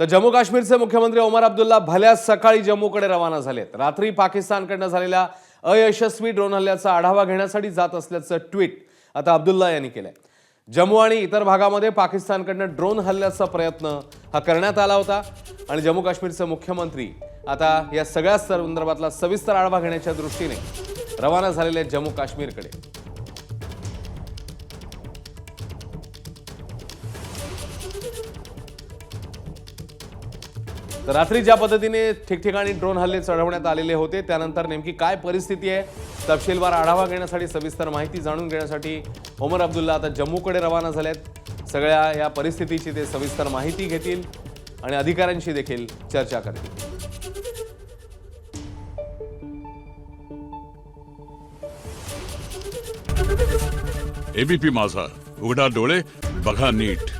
तर जम्मू काश्मीरचे मुख्यमंत्री ओमर अब्दुल्ला भल्याच सकाळी जम्मूकडे रवाना झालेत. रात्री पाकिस्तानकडनं झालेल्या अयशस्वी ड्रोन हल्ल्याचा आढावा घेण्यासाठी जात असल्याचं ट्विट आता अब्दुल्ला यांनी केलंय. जम्मू आणि इतर भागामध्ये पाकिस्तानकडनं ड्रोन हल्ल्याचा प्रयत्न हा करण्यात आला होता आणि जम्मू काश्मीरचे मुख्यमंत्री आता या सगळ्या संदर्भातला सविस्तर आढावा घेण्याच्या दृष्टीने रवाना झालेले आहेत जम्मू काश्मीरकडे. तर रात्री ज्या पद्धतीने ठिकठिकाणी ड्रोन हल्ले चढवण्यात आलेले होते त्यानंतर नेमकी काय परिस्थिती आहे तपशीलवार आढावा घेण्यासाठी सविस्तर माहिती जाणून घेण्यासाठी ओमर अब्दुल्ला आता जम्मूकडे रवाना झालेत. सगळ्या या परिस्थितीची ते सविस्तर माहिती घेतील आणि अधिकाऱ्यांशी देखील चर्चा करतील. एबीपी माझा उघडा डोळे बघा नीट.